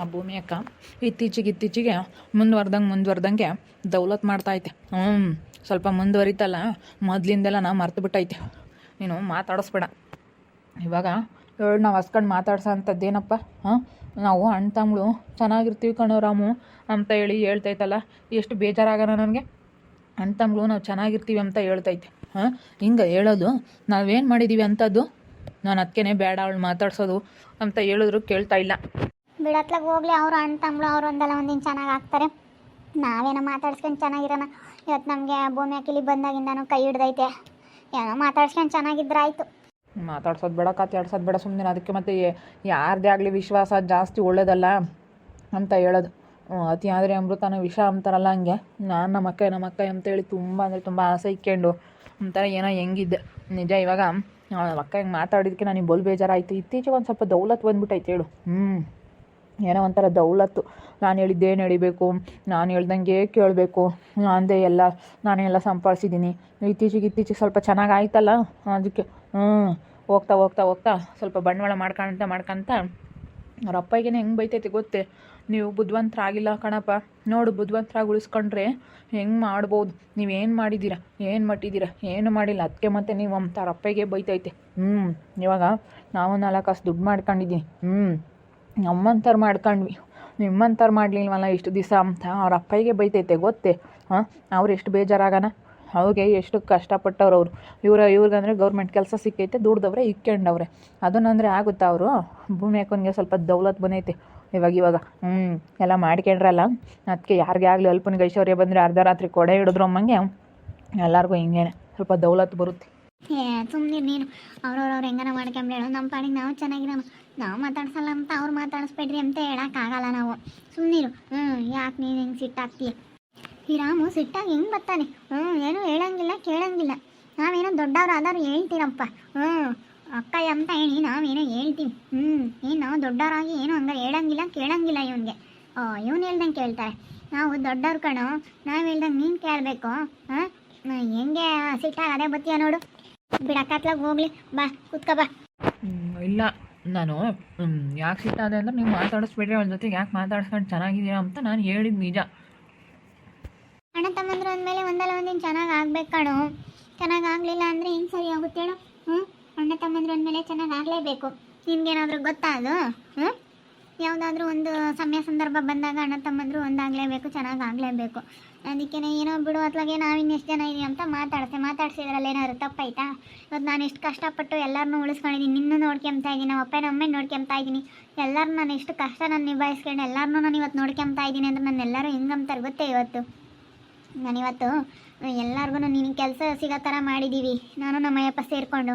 ಆ ಭೂಮಿ ಅಕ್ಕ ಇತ್ತೀಚೆಗೆ ಇತ್ತೀಚೆಗೆ ಮುಂದುವರ್ದಂಗೆ ಮುಂದುವರ್ದಂಗೆ ದೌಲತ್ ಮಾಡ್ತೈತೆ ಹ್ಞೂ ಸ್ವಲ್ಪ ಮುಂದುವರಿತಲ್ಲ, ಮೊದಲಿಂದೆಲ್ಲ ನಾ ಮರ್ತು ಬಿಟ್ಟೈತೆ. ನೀನು ಮಾತಾಡಿಸ್ಬೇಡ. ಇವಾಗ ಹೇಳಿ, ನಾವು ಹಸ್ಕೊಂಡು ಮಾತಾಡ್ಸೋ ಅಂಥದ್ದೇನಪ್ಪ ಹಾಂ? ನಾವು ಅಣ್ಣ ತಮ್ಮಳು ಚೆನ್ನಾಗಿರ್ತೀವಿ ಕಣೋ ರಾಮು ಅಂತ ಹೇಳಿ ಹೇಳ್ತೈತಲ್ಲ, ಎಷ್ಟು ಬೇಜಾರಾಗೋಣ ನನಗೆ? ಅಣ್ಣ ತಮ್ಮಳು ನಾವು ಚೆನ್ನಾಗಿರ್ತೀವಿ ಅಂತ ಹೇಳ್ತೈತೆ. ಹಾಂ? ಹಿಂಗೆ ಹೇಳೋದು, ನಾವೇನು ಮಾಡಿದ್ದೀವಿ ಅಂಥದ್ದು ನಾನು ಅದಕ್ಕೇ ಬೇಡ ಅವಳು ಮಾತಾಡ್ಸೋದು ಅಂತ ಹೇಳಿದ್ರು ಕೇಳ್ತಾ ಇಲ್ಲ. ಬಿಡತ್ಲಾಗ ಹೋಗ್ಲಿ, ಅವ್ರು ಅಣ್ಣ ತಮ್ಮಳು ಅವ್ರು ಒಂದಲ್ಲ ಒಂದಿನ ಚೆನ್ನಾಗಿ ಆಗ್ತಾರೆ. ನಾವೇನೋ ಮಾತಾಡ್ಸ್ಕೊಂಡು ಚೆನ್ನಾಗಿರೋಣ ಇವತ್ತು ನಮಗೆ ಭೂಮಿ ಹಾಕಿಲಿ ಬಂದಾಗಿಂದನೂ ಕೈ ಹಿಡ್ದೈತೆ. ಏನೋ ಮಾತಾಡ್ಸ್ಕೊಂಡು ಚೆನ್ನಾಗಿದ್ರೆ ಆಯಿತು. ಮಾತಾಡ್ಸೋದು ಬೇಡ ಕಾತಾಡ್ಸೋದು ಬೇಡ ಸುಮ್ಮನೆ ಅದಕ್ಕೆ ಮತ್ತೆ ಯಾರದೇ ಆಗಲಿ ವಿಶ್ವಾಸ ಜಾಸ್ತಿ ಒಳ್ಳೇದಲ್ಲ ಅಂತ ಹೇಳೋದು. ಅತಿ ಆದರೆ ಅಮೃತನ ವಿಷ ಅಂತಾರಲ್ಲ ಹಂಗೆ. ನಾನು ನಮ್ಮ ಅಕ್ಕ ನಮ್ಮ ಅಕ್ಕ ಅಂತೇಳಿ ತುಂಬ ಅಂದರೆ ತುಂಬ ಆಸೆ ಇಕ್ಕೊಂಡು. ಒಂಥರ ಏನೋ ಹೆಂಗಿದ್ದೆ. ನಿಜ ಇವಾಗ ಅಕ್ಕ ಹೆಂಗೆ ಮಾತಾಡಿದ್ದಕ್ಕೆ ನನಗೆ ಬಲ್ ಬೇಜಾರಾಯಿತು. ಇತ್ತೀಚೆಗೆ ಒಂದು ಸ್ವಲ್ಪ ದೌಲತ್ ಬಂದ್ಬಿಟ್ಟೈತೆ ಹೇಳು. ಹ್ಞೂ ಏನೋ ಒಂಥರ ದೌಲತ್ತು. ನಾನು ಹೇಳಿದ್ದೇ ನಡಿಬೇಕು? ನಾನು ಹೇಳ್ದಂಗೆ ಕೇಳಬೇಕು. ಅಂದೆ ಎಲ್ಲ, ನಾನೇ ಎಲ್ಲ ಸಂಪಾದಿಸಿದ್ದೀನಿ. ಇತ್ತೀಚೆಗೆ ಇತ್ತೀಚೆಗೆ ಸ್ವಲ್ಪ ಚೆನ್ನಾಗಿ ಆಯ್ತಲ್ಲ? ಅದಕ್ಕೆ ಹ್ಞೂ ಹೋಗ್ತಾ ಹೋಗ್ತಾ ಹೋಗ್ತಾ ಸ್ವಲ್ಪ ಬಂಡವಾಳ ಮಾಡ್ಕೊಂತ ಮಾಡ್ಕೊಂತ ಅವ್ರ ಹೆಂಗೆ ಬೈತೈತೆ ಗೊತ್ತೇ? ನೀವು ಬುದ್ಧಿವಂತರಾಗಿಲ್ಲ ಕಣಪ್ಪ. ನೋಡು ಬುದ್ಧಿವಂತರಾಗಿ ಉಳಿಸ್ಕೊಂಡ್ರೆ ಹೆಂಗೆ ಮಾಡ್ಬೋದು? ನೀವೇನು ಮಾಡಿದ್ದೀರಾ? ಏನು ಮಟ್ಟಿದ್ದೀರಾ? ಏನು ಮಾಡಿಲ್ಲ? ಅದಕ್ಕೆ ಮತ್ತೆ ನೀವು ಅವ್ರ ಅಪ್ಪಗೆ ಬೈತೈತೆ. ಹ್ಞೂ ಇವಾಗ ನಾವು ನಾಲ್ಕು ಕಾಸು ದುಡ್ಡು ಮಾಡ್ಕೊಂಡಿದ್ದೀನಿ ಹ್ಞೂ ನಮ್ಮಂಥವ್ರು ಮಾಡ್ಕೊಂಡ್ವಿ. ನಿಮ್ಮಂಥವ್ರು ಮಾಡಲಿಲ್ವಲ್ಲ ಇಷ್ಟು ದಿವಸ? ಅಂತ ಅವ್ರ ಅಪ್ಪಾಯಿಗೆ ಬೈತೈತೆ, ಗೊತ್ತೇ? ಹಾಂ? ಅವ್ರು ಎಷ್ಟು ಬೇಜಾರಾಗಣ ಅವ್ರಿಗೆ ಎಷ್ಟು ಕಷ್ಟಪಟ್ಟವ್ರು ಅವರು. ಇವ್ರ, ಇವ್ರಿಗಂದ್ರೆ ಗೌರ್ಮೆಂಟ್ ಕೆಲಸ ಸಿಕ್ಕೈತೆ, ದುಡ್ದವ್ರೆ ಇಕ್ಕೊಂಡವ್ರೆ ಅದನ್ನಂದರೆ ಆಗುತ್ತಾ ಅವರು? ಭೂಮಿ ಹಾಕೋನ್ಗೆ ಸ್ವಲ್ಪ ದೌಲತ್ ಬಂದೈತೆ, ಇವಾಗ ಇವಾಗ. ಹ್ಞೂ ಎಲ್ಲ ಮಾಡ್ಕೊಂಡ್ರಲ್ಲ? ಅದಕ್ಕೆ ಯಾರಿಗೆ ಆಗಲಿ ಅಲ್ಪನಿಗೆ ಐಶ್ವರ್ಯ ಬಂದರೆ ಅರ್ಧ ರಾತ್ರಿ ಕೊಡೆ ಹಿಡಿದ್ರು ಅಮ್ಮಂಗೆ. ಎಲ್ಲರಿಗೂ ಹಿಂಗೇನೆ. ಸ್ವಲ್ಪ ದೌಲತ್ ಬರುತ್ತೆ. ಸುಮ್ಮನೆ ನೀನು ಅವ್ರವ್ರವ್ರು ಹೆಂಗಾರ ಮಾಡ್ಕೊಂಬೇಡ ನಮ್ಮ ಪಾಡಿಗೆ ನಾವು ಚೆನ್ನಾಗಿರೋಣ. ನಾವು ಮಾತಾಡ್ಸಲ್ಲ ಅಂತ ಅವ್ರು ಮಾತಾಡಿಸ್ಬೇಡ್ರಿ ಅಂತ ಹೇಳೋಕ್ಕಾಗಲ್ಲ ನಾವು. ಸುಮ್ಮನಿರು ಹ್ಞೂ ಯಾಕೆ ನೀನು ಹೆಂಗೆ ಸಿಟ್ಟಾಗ್ತೀಯ ಈ ರಾಮು ಸಿಟ್ಟಾಗಿ ಹೆಂಗೆ ಬರ್ತಾನೆ. ಹ್ಞೂ ಏನೂ ಹೇಳಂಗಿಲ್ಲ, ಕೇಳಂಗಿಲ್ಲ. ನಾವೇನೋ ದೊಡ್ಡವ್ರು ಆದವ್ರು ಹೇಳ್ತೀರಪ್ಪ. ಹ್ಞೂ ಅಕ್ಕ ಅಂತ ಹೇಳಿ ನಾವೇನೋ ಹೇಳ್ತೀವಿ. ಹ್ಞೂ ಏನು ನಾವು ದೊಡ್ಡವರಾಗಿ ಏನು ಹಂಗಾರೆ ಹೇಳಂಗಿಲ್ಲ, ಕೇಳಂಗಿಲ್ಲ ಇವನಿಗೆ. ಓ ಇವನು ಹೇಳ್ದಂಗೆ ಕೇಳ್ತಾರೆ. ನಾವು ದೊಡ್ಡವ್ರು ಕಣೋ, ನಾವು ಹೇಳ್ದಂಗೆ ನೀನು ಕೇಳಬೇಕು. ಹಾಂ? ಹೆಂಗೆ ಸಿಟ್ಟಾಗಿ ಅದೇ ಬತ್ತೀಯ ನೋಡು. ಬಿಡಕ್ಕತ್ಲಾಗ ಹೋಗ್ಲಿ ಬಾ ಕುತ್ಕ ಬಾ. ಇಲ್ಲ ನಾನು ಯಾಕೆ ಸಿಟ್ಟಾದೆ ಅಂದ್ರೆ ನೀವು ಮಾತಾಡಿಸ್ಬೇಡ್ರಿ ಅವ್ರ ಜೊತೆ ಯಾಕೆ ಮಾತಾಡ್ಸ್ಕೊಂಡು ಚೆನ್ನಾಗಿದ್ದೀರಾ ಅಂತ ನಾನು ಹೇಳಿದ್ ನಿಜ. ಅಣ್ಣ ತಮ್ಮಂದ್ರು ಅಂದಮೇಲೆ ಒಂದಲ್ಲ ಒಂದಿನ ಚೆನ್ನಾಗಿ ಆಗ್ಬೇಕು ಕಣೋ. ಚೆನ್ನಾಗಿ ಆಗಲಿಲ್ಲ ಅಂದರೆ ಹೆಂಗೆ ಸರಿ ಆಗುತ್ತೆ ಹೇಳು? ಹ್ಞೂ ಅಣ್ಣ ತಮ್ಮಂದ್ರು ಅಂದಮೇಲೆ ಚೆನ್ನಾಗಿ ಆಗಲೇಬೇಕು. ನಿನ್ಗೇನಾದರೂ ಗೊತ್ತಾ ಅದು? ಹ್ಞೂ ಯಾವುದಾದ್ರೂ ಒಂದು ಸಮಯ ಸಂದರ್ಭ ಬಂದಾಗ ಅಣ್ಣ ತಮ್ಮಂದ್ರು ಒಂದಾಗಲೇಬೇಕು ಚೆನ್ನಾಗಿ ಆಗಲೇಬೇಕು ಅದಕ್ಕೆ ಏನೋ ಬಿಡು, ಅತ್ಲಾಗೆ ನಾವಿನ್ನು ಎಷ್ಟು ಜನ ಇದೀವಿ ಅಂತ ಮಾತಾಡ್ತೆ ಮಾತಾಡ್ಸಿದ್ರಲ್ಲಿ ಏನಾದ್ರು ತಪ್ಪಾಯ್ತಾ? ಇವತ್ತು ನಾನು ಎಷ್ಟು ಕಷ್ಟಪಟ್ಟು ಎಲ್ಲರನ್ನೂ ಉಳಿಸ್ಕೊಂಡಿದ್ದೀನಿ ನಿನ್ನೂ ನೋಡ್ಕೊಂತಾ ಇದ್ದೀನಿ ನಮ್ಮ ಅಪ್ಪ ನಮ್ಮ ನೋಡ್ಕೊಂತಾ ಇದ್ದೀನಿ ಎಲ್ಲರೂ ನಾನು ಎಷ್ಟು ಕಷ್ಟ ನಾನು ನಿಭಾಯಿಸ್ಕೊಂಡು ಎಲ್ಲರನ್ನೂ ನಾನು ಇವತ್ತು ನೋಡ್ಕೊಂತಾ ಇದ್ದೀನಿ ಅಂದ್ರೆ ನಾನು ಎಲ್ಲರೂ ಹೆಂಗಂತಾರೆ ಗೊತ್ತೇ ಇವತ್ತು? ನಾನಿವತ್ತು ಎಲ್ಲರಿಗೂ ನೀನು ಕೆಲಸ ಸಿಗೋ ಥರ ಮಾಡಿದ್ದೀವಿ ನಾನು ನಮ್ಮ ಅಯ್ಯಪ್ಪ ಸೇರಿಕೊಂಡು.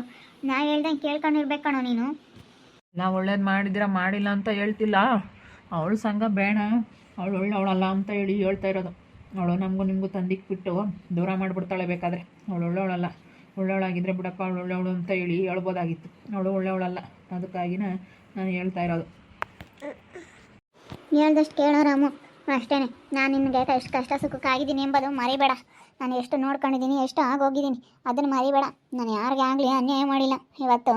ನಾವು ಹೇಳ್ದಂಗೆ ಕೇಳ್ಕೊಂಡಿರ್ಬೇಕು ನೀನು? ನಾವು ಒಳ್ಳೇದು ಮಾಡಿದಿರ ಮಾಡಿಲ್ಲ ಅಂತ ಹೇಳ್ತಿಲ್ಲ. ಅವಳು ಸಂಘ ಬೇಡ. ಅವಳು ಒಳ್ಳೆವಳಲ್ಲ ಅಂತ ಹೇಳಿ ಹೇಳ್ತಾ ಇರೋದು. ಅವಳು ನಮಗೂ ನಿಮಗೂ ತಂದಿಕ್ಬಿಟ್ಟು ದೂರ ಮಾಡಿಬಿಡ್ತಾಳೆ ಬೇಕಾದರೆ. ಅವಳು ಒಳ್ಳೆವಳಲ್ಲ. ಒಳ್ಳೆವಳಾಗಿದ್ದರೆ ಬಿಡಪ್ಪ, ಅವಳು ಒಳ್ಳೆವಳು ಅಂತ ಹೇಳಿ ಹೇಳ್ಬೋದಾಗಿತ್ತು. ಅವಳು ಒಳ್ಳೆವಳಲ್ಲ. ಅದಕ್ಕಾಗಿನ ನಾನು ಹೇಳ್ತಾ ಇರೋದು. ಹೇಳ್ದಷ್ಟು ಕೇಳೋ ರಾಮು. ಅಷ್ಟೇ ನಾನು ನಿನಗೆ ಎಷ್ಟು ಕಷ್ಟ ಸುಖಕ್ಕಾಗಿದ್ದೀನಿ ಎಂಬುದು ಮರಿಬೇಡ. ನಾನು ಎಷ್ಟು ನೋಡ್ಕೊಂಡಿದ್ದೀನಿ, ಎಷ್ಟು ಆಗೋಗಿದ್ದೀನಿ, ಅದನ್ನು ಮರಿಬೇಡ. ನಾನು ಯಾರಿಗೆ ಆಗಲಿ ಅನ್ಯಾಯ ಮಾಡಿಲ್ಲ. ಇವತ್ತು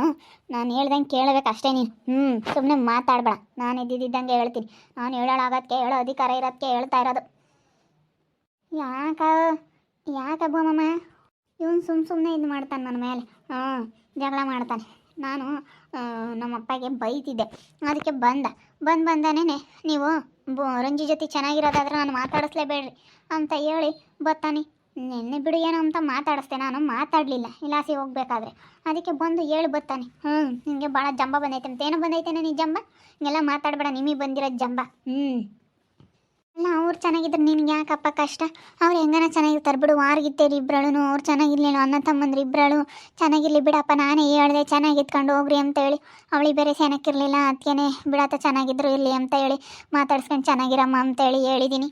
ನಾನು ಹೇಳ್ದಂಗೆ ಕೇಳಬೇಕು ಅಷ್ಟೇ ನೀನು. ಹ್ಞೂ ಸುಮ್ಮನೆ ಮಾತಾಡಬೇಡ. ನಾನು ಇದ್ದಿದ್ದಂಗೆ ಹೇಳ್ತೀನಿ. ನಾನು ಹೇಳೋಳಾಗೋದಕ್ಕೆ ಹೇಳೋ ಅಧಿಕಾರ ಇರೋದಕ್ಕೆ ಹೇಳ್ತಾ ಇರೋದು. ಯಾಕ ಯಾಕಬ್ಬೋ ಮಮ್ಮ ಇವನು ಸುಮ್ಮ ಸುಮ್ಮನೆ ಇದು ಮಾಡ್ತಾನೆ ನನ್ನ ಮೇಲೆ. ಹ್ಞೂ ಜಗಳ ಮಾಡ್ತಾನೆ. ನಾನು ನಮ್ಮಪ್ಪಗೆ ಬೈತಿದ್ದೆ. ಅದಕ್ಕೆ ಬಂದ. ಬಂದು ಬಂದಾನೇ ನೀವು? ಬು, ರಂಜಿ ಜೊತೆ ಚೆನ್ನಾಗಿರೋದಾದ್ರೆ ನಾನು ಮಾತಾಡಿಸ್ಲೇಬೇಡ್ರಿ ಅಂತ ಹೇಳಿ ಬರ್ತಾನೆ ನಿನ್ನೆ ಬಿಡು ಏನೋ ಅಂತ ಮಾತಾಡಿಸ್ದೆ, ನಾನು ಮಾತಾಡಲಿಲ್ಲ. ಇಲಾಸಿ ಹೋಗ್ಬೇಕಾದ್ರೆ. ಅದಕ್ಕೆ ಬಂದು ಹೇಳಿ ಬರ್ತಾನೆ ಹ್ಞೂ ನಿಮಗೆ ಭಾಳ ಜಂಬ ಬಂದೈತೆ ಅಂತ. ಏನೋ ಬಂದೈತೆ ನನಗೆ ಜಂಬ? ಹಿಂಗೆಲ್ಲ ಮಾತಾಡಬೇಡ, ನಿಮಗೆ ಬಂದಿರೋದು ಜಂಬ. ಹ್ಞೂ ಅವ್ರು ಚೆನ್ನಾಗಿದ್ರೆ ನಿನ್ಗೆ ಯಾಕಪ್ಪ ಕಷ್ಟ? ಅವ್ರು ಹೆಂಗನ ಚೆನ್ನಾಗಿರ್ತಾರೆ ಬಿಡು, ವಾರ್ಗಿತ್ತೇರಿ ಇಬ್ಬರಳು ಅವ್ರು ಚೆನ್ನಾಗಿರ್ಲಿಲ್ಲ, ಅಣ್ಣ ತಮ್ಮಂದ್ರೆ ಇಬ್ಬರಳು ಚೆನ್ನಾಗಿರ್ಲಿ ಬಿಡಪ್ಪ, ನಾನೇ ಹೇಳಿದೆ, ಚೆನ್ನಾಗಿ ಇತ್ಕೊಂಡು ಹೋಗ್ರಿ ಅಂತ ಹೇಳಿ ಅವಳಿಗೆ ಬೇರೆ ಸೆನಕ್ಕಿರಲಿಲ್ಲ ಅದಕ್ಕೇನೆ ಬಿಡತ್ತ ಚೆನ್ನಾಗಿದ್ರು ಇರಲಿ ಅಂತ ಹೇಳಿ ಮಾತಾಡ್ಸ್ಕೊಂಡು ಚೆನ್ನಾಗಿರಮ್ಮ ಅಂತ ಹೇಳಿ ಹೇಳಿದ್ದೀನಿ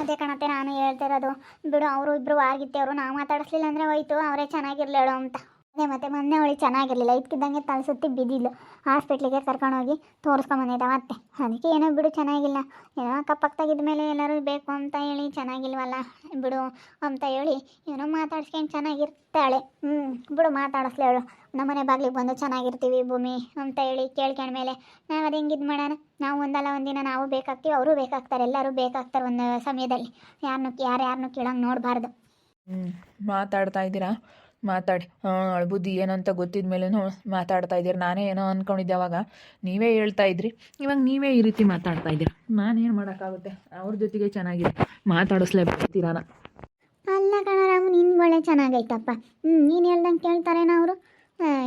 ಅದೇ ಕಣತ್ತೆ, ನಾನು ಹೇಳ್ತಿರೋದು ಬಿಡು, ಅವರು ಇಬ್ಬರು ವಾರಗಿತ್ತೇವರು ನಾವು ಮಾತಾಡಿಸ್ಲಿಲ್ಲ ಅಂದರೆ ಹೋಯ್ತು, ಅವರೇ ಚೆನ್ನಾಗಿರ್ಲೇಳು ಅಂತ. ಅದೇ ಮತ್ತೆ ಮೊನ್ನೆ ಅವಳಿಗೆ ಚೆನ್ನಾಗಿರಲಿಲ್ಲ. ಇದ್ಕಿದ್ದಂಗೆ ತಲೆ ಸುತ್ತಿ ಬಿದ್ದಿದ್ಲು. ಹಾಸ್ಪಿಟ್ಲಿಗೆ ಕರ್ಕೊಂಡೋಗಿ ತೋರಿಸ್ಕೊಂಬಂದಿದ್ದ ಮತ್ತೆ. ಅದಕ್ಕೆ ಏನೋ ಬಿಡು, ಚೆನ್ನಾಗಿಲ್ಲ. ಏನೋ ಅಕ್ಕಪಕ್ಕದಾಗಿದ್ದ ಮೇಲೆ ಎಲ್ಲರೂ ಬೇಕು ಅಂತ ಹೇಳಿ ಚೆನ್ನಾಗಿಲ್ವಲ್ಲ. ಬಿಡು ಅಂತ ಹೇಳಿ ಏನೋ ಮಾತಾಡ್ಸ್ಕೊಂಡು ಚೆನ್ನಾಗಿರ್ತಾಳೆ. ಹ್ಞೂ ಬಿಡು ಮಾತಾಡಿಸ್ಲಿ ಅವಳು. ನಮ್ಮನೆ ಬಾಗ್ಲಿಗೆ ಬಂದು ಚೆನ್ನಾಗಿರ್ತೀವಿ ಭೂಮಿ ಅಂತ ಹೇಳಿ ಕೇಳ್ಕೊಂಡ್ಮೇಲೆ ನಾವು ಅದು ಮಾಡೋಣ? ನಾವು ಒಂದಲ್ಲ ಒಂದಿನ ನಾವು ಬೇಕಾಗ್ತೀವಿ, ಅವರು ಬೇಕಾಗ್ತಾರೆ, ಎಲ್ಲರೂ ಬೇಕಾಗ್ತಾರೆ ಒಂದು ಸಮಯದಲ್ಲಿ. ಯಾರನ್ನೂ ಯಾರು ಯಾರನ್ನೂ ಕೇಳಂಗೆ ನೋಡಬಾರ್ದು. ಹ್ಞೂ ಮಾತಾಡ್ತಾ ಇದ್ದೀರಾ? ಮಾತಾಡಿ ಹಾಂ ಬುದ್ಧಿ ಏನಂತ ಗೊತ್ತಿದ ಮಾತಾಡ್ತಾ ಇದ್ದೀರಿ. ನಾನೇ ಏನೋ ಅಂದ್ಕೊಂಡಿದ್ದೆ ಅವಾಗ. ನೀವೇ ಹೇಳ್ತಾ ಇದ್ರಿ. ಇವಾಗ ನೀವೇ ಈ ರೀತಿ ಮಾತಾಡ್ತಾ ನಾನು ನಾನೇನು ಮಾಡೋಕ್ಕಾಗುತ್ತೆ? ಅವ್ರ ಜೊತೆಗೆ ಚೆನ್ನಾಗಿದೆ. ಮಾತಾಡಿಸ್ಲೇಬೇಕಿರಾನ ಅಲ್ಲ ಕಣ ರಾಮು ಬಳೆ ಚೆನ್ನಾಗೈತಪ್ಪ. ಹ್ಞೂ ನೀನು ಹೇಳ್ದಂಗೆ ಕೇಳ್ತಾರೇನ ಅವರು.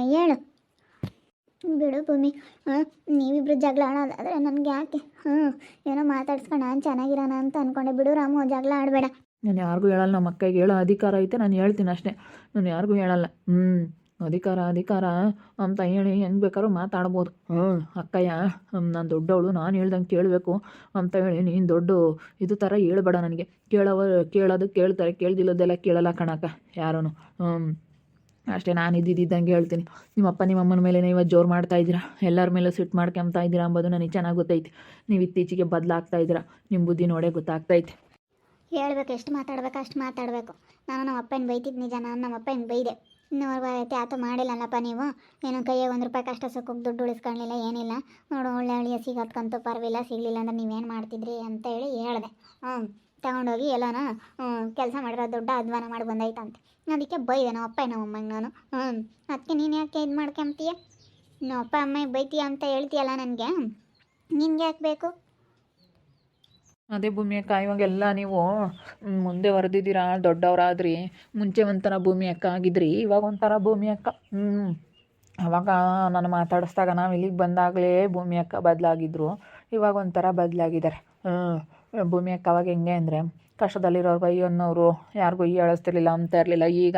ಹೇಳು. ಬಿಡು ಭೂಮಿ. ಹಾಂ ನೀವಿಬ್ರು ಜಗಳ ಆಡೋದಾದ್ರೆ ನನಗೆ ಯಾಕೆ? ಹ್ಞೂ ಏನೋ ಮಾತಾಡ್ಸ್ಕೊಂಡು ನಾನು ಚೆನ್ನಾಗಿರೋಣ ಅಂತ ಅಂದ್ಕೊಂಡೆ ಬಿಡು ರಾಮು, ಜಗಳ ಆಡಬೇಡ. ನಾನು ಯಾರಿಗೂ ಹೇಳಲ್ಲ ನಮ್ಮ ಅಕ್ಕಗೆ ಹೇಳೋ ಅಧಿಕಾರ ಐತೆ ನಾನು ಹೇಳ್ತೀನಿ ಅಷ್ಟೇ. ನಾನು ಯಾರಿಗೂ ಹೇಳಲ್ಲ. ಹ್ಞೂ ಅಧಿಕಾರ ಅಧಿಕಾರ ಅಂತ ಹೇಳಿ ಹೆಂಗೆ ಬೇಕಾದ್ರೂ ಮಾತಾಡ್ಬೋದು. ಹ್ಞೂ ಅಕ್ಕಯ್ಯ ನಾನು ದೊಡ್ಡವಳು ನಾನು ಹೇಳ್ದಂಗೆ ಕೇಳಬೇಕು. ಅಂತ ಹೇಳಿ ನೀನು ದೊಡ್ಡ ಇದು ಥರ ಹೇಳ್ಬೇಡ ನನಗೆ. ಕೇಳೋವ ಕೇಳೋದು ಕೇಳ್ತಾರೆ ಕೇಳ್ದಿಲ್ಲದೆಲ್ಲ ಕೇಳಲ್ಲ ಕಣಕ್ಕ ಯಾರೂ ಹ್ಞೂ ಅಷ್ಟೇ ನಾನು ಇದ್ದಿದ್ದಂಗೆ ಹೇಳ್ತೀನಿ. ನಿಮ್ಮಪ್ಪ ನಿಮ್ಮಮ್ಮನ ಮೇಲೆ ಇವತ್ತು ಜೋರು ಮಾಡ್ತಾ ಇದ್ದೀರಾ? ಎಲ್ಲರ ಮೇಲೆ ಸಿಟ್ಟು ಮಾಡ್ಕೊಂಬ್ತಾ ಇದ್ದೀರಾ ಅಂಬೋದು ನನಗೆ ಚೆನ್ನಾಗಿ ಗೊತ್ತೈತೆ. ನೀವು ಇತ್ತೀಚೆಗೆ ಬದಲಾಗ್ತಾ ಇದ್ದೀರಾ. ನಿಮ್ಮ ಬುದ್ಧಿ ನೋಡೇ ಗೊತ್ತಾಗ್ತೈತೆ ಹೇಳ್ಬೇಕು, ಎಷ್ಟು ಮಾತಾಡ್ಬೇಕು, ಅಷ್ಟು ಮಾತಾಡಬೇಕು. ನಾನು ನಮ್ಮ ಅಪ್ಪನ ಬೈತಿದ್ದು ನಿಜ, ನಾನು ನಮ್ಮ ಅಪ್ಪನ ಬೈದೆ. ಇನ್ನೂರು ಐತೆ ಆತ ಮಾಡಿಲ್ಲಲ್ಲಪ್ಪ ನೀವು. ಏನು ಕೈಯಾಗ ಒಂದು ರೂಪಾಯಿ ಕಷ್ಟ ಸುಖಕ್ಕೆ ದುಡ್ಡು ಉಳಿಸ್ಕೊಳ್ಳಿಲ್ಲ ಏನಿಲ್ಲ. ನೋಡು, ಒಳ್ಳೆ ಒಳ್ಳೆಯ ಸಿಗತ್ಕಂತೂ ಪರವಿಲ್ಲ ಸಿಗಲಿಲ್ಲ ಅಂದ್ರೆ ನೀವೇನು ಮಾಡ್ತಿದ್ರಿ ಅಂತ ಹೇಳಿ ಹೇಳಿದೆ. ಹ್ಞೂ ತಗೊಂಡೋಗಿ ಎಲ್ಲನ ಕೆಲಸ ಮಾಡಿರೋ ದೊಡ್ಡ ಅಧ್ವಾನ ಮಾಡಿ ಬಂದೈತಂತೆ ಅದಕ್ಕೆ ಬೈದೆ ನಮ್ಮ ಅಪ್ಪ ನಮ್ಮ ಅಮ್ಮಂಗೆ ನಾನು. ಹ್ಞೂ ಅದಕ್ಕೆ ನೀನು ಯಾಕೆ ಇದು ಮಾಡ್ಕೊಂತೀಯ? ನಮ್ಮ ಅಪ್ಪ, ಅಮ್ಮ ಬೈತೀಯ ಅಂತ ಹೇಳ್ತೀಯಲ್ಲ ನನಗೆ? ನಿನ್ಗೆ ಯಾಕೆ ಬೇಕು? ಅದೇ ಭೂಮಿ ಅಕ್ಕ, ಇವಾಗೆಲ್ಲ ನೀವು ಮುಂದೆ ಹೊರದಿದ್ದೀರಾ ದೊಡ್ಡವರಾದ್ರಿ, ಮುಂಚೆ ಒಂಥರ ಭೂಮಿ ಅಕ್ಕ ಆಗಿದ್ರಿ, ಇವಾಗ ಒಂಥರ ಭೂಮಿ ಅಕ್ಕ. ಹ್ಞೂ ಅವಾಗ ನಾನು ಮಾತಾಡಿಸ್ದಾಗ ನಾವು ಇಲ್ಲಿಗೆ ಬಂದಾಗಲೇ ಭೂಮಿ ಅಕ್ಕ ಬದಲಾಗಿದ್ರು, ಇವಾಗ ಒಂಥರ ಬದಲಾಗಿದ್ದಾರೆ. ಭೂಮಿ ಅಕ್ಕ ಅವಾಗ ಹೆಂಗೆ ಅಂದರೆ ಕಷ್ಟದಲ್ಲಿರೋರು ಬೈ ಅನ್ನೋರು ಯಾರಿಗೂ ಈ ಅಳಿಸ್ತಿರ್ಲಿಲ್ಲ, ಅಂತ ಇರಲಿಲ್ಲ. ಈಗ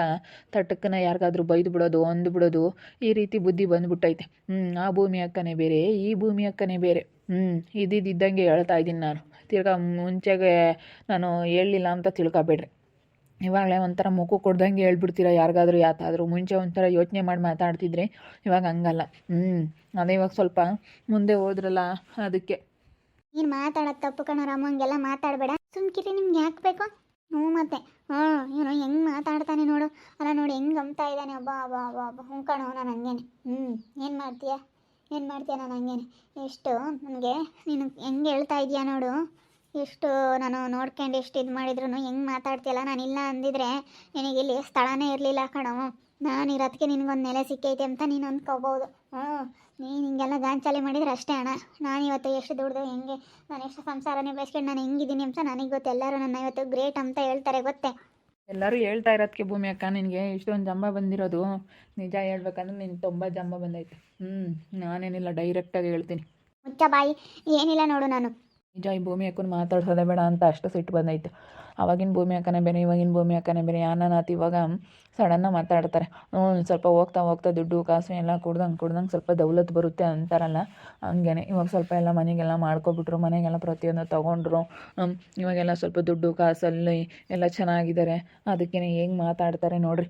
ತಟ್ಟಕ್ಕನ ಯಾರಿಗಾದ್ರೂ ಬೈದು ಬಿಡೋದು, ಅಂದು ಬಿಡೋದು, ಈ ರೀತಿ ಬುದ್ಧಿ ಬಂದ್ಬಿಟ್ಟೈತೆ. ಹ್ಞೂ ಆ ಭೂಮಿ ಅಕ್ಕನೇ ಬೇರೆ, ಈ ಭೂಮಿ ಅಕ್ಕನೇ ಬೇರೆ. ಹ್ಞೂ ಇದ್ದಿದ್ದಂಗೆ ಹೇಳ್ತಾ ಇದ್ದೀನಿ ನಾನು. ತಿರ್ಗಾ ಮುಂಚೆಗೆ ನಾನು ಹೇಳಲಿಲ್ಲ ಅಂತ ತಿಳ್ಕೊಬೇಡ್ರಿ. ಇವಾಗಲೇ ಒಂಥರ ಮುಖ ಕೊಡ್ದಂಗೆ ಹೇಳ್ಬಿಡ್ತೀರ ಯಾರಿಗಾದ್ರೂ, ಯಾತಾದರೂ. ಮುಂಚೆ ಒಂಥರ ಯೋಚನೆ ಮಾಡಿ ಮಾತಾಡ್ತಿದ್ರಿ ಇವಾಗ ಹಂಗಲ್ಲ. ಹ್ಞೂ ಅದೇ ಇವಾಗ ಸ್ವಲ್ಪ ಮುಂದೆ ಹೋದ್ರಲ್ಲ, ಅದಕ್ಕೆ. ನೀನು ಮಾತಾಡೋದು ತಪ್ಪು ಕಣ ಮಾತಾಡಬೇಡ. ಸುಮ್ಕಿರಿ, ನಿಮ್ಗೆ ಯಾಕೆ ಬೇಕು? ಹ್ಞೂ ಮತ್ತೆ. ಹ್ಞೂ ಇವನು ಹೆಂಗೆ ಮಾತಾಡ್ತಾನೆ ನೋಡು. ಅಲ್ಲ ನೋಡಿ, ಹೆಂಗೆ ಅಂಬ್ತಾ ಇದ್ದಾನೆ. ಒಬ್ಬ ಒಬ್ಬ ಒಬ್ಬ ಒಬ್ಬ ಹ್ಞೂ ಕಣೋ, ನಾನು ಹಂಗೇನೆ. ಹ್ಞೂ, ಏನು ಮಾಡ್ತೀಯ? ಏನು ಮಾಡ್ತೀಯ ನಾನು ಹಂಗೇನೆ? ಎಷ್ಟು ನನಗೆ ನೀನು ಹೆಂಗೆ ಹೇಳ್ತಾ ಇದೀಯಾ ನೋಡು? ಎಷ್ಟು, ನಾನು ನೋಡ್ಕೊಂಡು ಎಷ್ಟು ಇದು ಮಾಡಿದ್ರು ಹೆಂಗೆ ಮಾತಾಡ್ತೀಯಲ್ಲ? ಇಲ್ಲ ಅಂದಿದ್ರೆ ನಿನಗೆ ಇಲ್ಲಿ ಸ್ಥಳನೇ ಇರಲಿಲ್ಲ ಕಣೋ. ನಾನು ಇರೋದಕ್ಕೆ ನಿನಗೊಂದು ನೆಲೆ ಸಿಕ್ಕೈತೆ ಅಂತ ನೀನು ಅಂದ್ಕೋಬೋದು ಹ್ಞೂ ನೀನು ಹಿಂಗೆಲ್ಲ ಗಾಂಚಾಲಿ ಮಾಡಿದ್ರೆ ಅಷ್ಟೇ ಅಣ್ಣ. ನಾನು ಇವತ್ತು ಎಷ್ಟು ದುಡ್ದು ಹೆಂಗೆ ನಾನು ಎಷ್ಟು ಸಂಸಾರನೇ ಬೆಳೆಸ್ಕೊಂಡು ನಾನು ಹೆಂಗಿದ್ದೀನಿ ಅಂತ ನನಗೆ ಗೊತ್ತು. ಎಲ್ಲರೂ ನನ್ನ ಇವತ್ತು ಗ್ರೇಟ್ ಅಂತ ಹೇಳ್ತಾರೆ ಗೊತ್ತೇ. ಎಲ್ಲರೂ ಹೇಳ್ತಾ ಇರೋದಕ್ಕೆ ಭೂಮಿ ಅಕ್ಕ ನಿನಗೆ ಇಷ್ಟೊಂದು ಜಂಬ ಬಂದಿರೋದು. ನಿಜ ಹೇಳ್ಬೇಕಂದ್ರೆ ನಿನ್ಗೆ ತುಂಬ ಜಂಬ ಬಂದೈತೆ. ಹ್ಞೂ ನಾನೇನಿಲ್ಲ ಡೈರೆಕ್ಟಾಗಿ ಹೇಳ್ತೀನಿ. ಮುಚ್ಚ ಬಾಯಿ ಏನಿಲ್ಲ ನೋಡು ನಾನು. ನಿಜ, ಈ ಭೂಮಿ ಅಕ್ಕನ ಮಾತಾಡ್ಸೋದೇ ಬೇಡ ಅಂತ ಅಷ್ಟು ಸಿಟ್ಟು ಬಂದೈತೆ. ಅವಾಗಿನ ಭೂಮಿ ಅಕ್ಕನೆ ಬೇರೆ, ಇವಾಗಿನ ಭೂಮಿ ಅಕ್ಕನೆ ಬೇರೆ. ಯಾನಾತ್ ಇವಾಗ ಸಡನ್ನಾಗಿ ಮಾತಾಡ್ತಾರೆ. ಸ್ವಲ್ಪ ಹೋಗ್ತಾ ಹೋಗ್ತಾ ದುಡ್ಡು, ಕಾಸು ಎಲ್ಲ ಕುಡ್ದಂಗೆ ಕುಡ್ದಂಗೆ ಸ್ವಲ್ಪ ದೌಲತ್ ಬರುತ್ತೆ ಅಂತಾರಲ್ಲ, ಹಂಗೇನೆ. ಇವಾಗ ಸ್ವಲ್ಪ ಎಲ್ಲ ಮನೆಗೆಲ್ಲ ಮಾಡ್ಕೊಬಿಟ್ರು, ಮನೆಗೆಲ್ಲ ಪ್ರತಿಯೊಂದು ತೊಗೊಂಡ್ರು. ಇವಾಗೆಲ್ಲ ಸ್ವಲ್ಪ ದುಡ್ಡು, ಕಾಸಲ್ಲಿ ಎಲ್ಲ ಚೆನ್ನಾಗಿದ್ದಾರೆ. ಅದಕ್ಕೇನೆ ಹೆಂಗೆ ಮಾತಾಡ್ತಾರೆ ನೋಡ್ರಿ.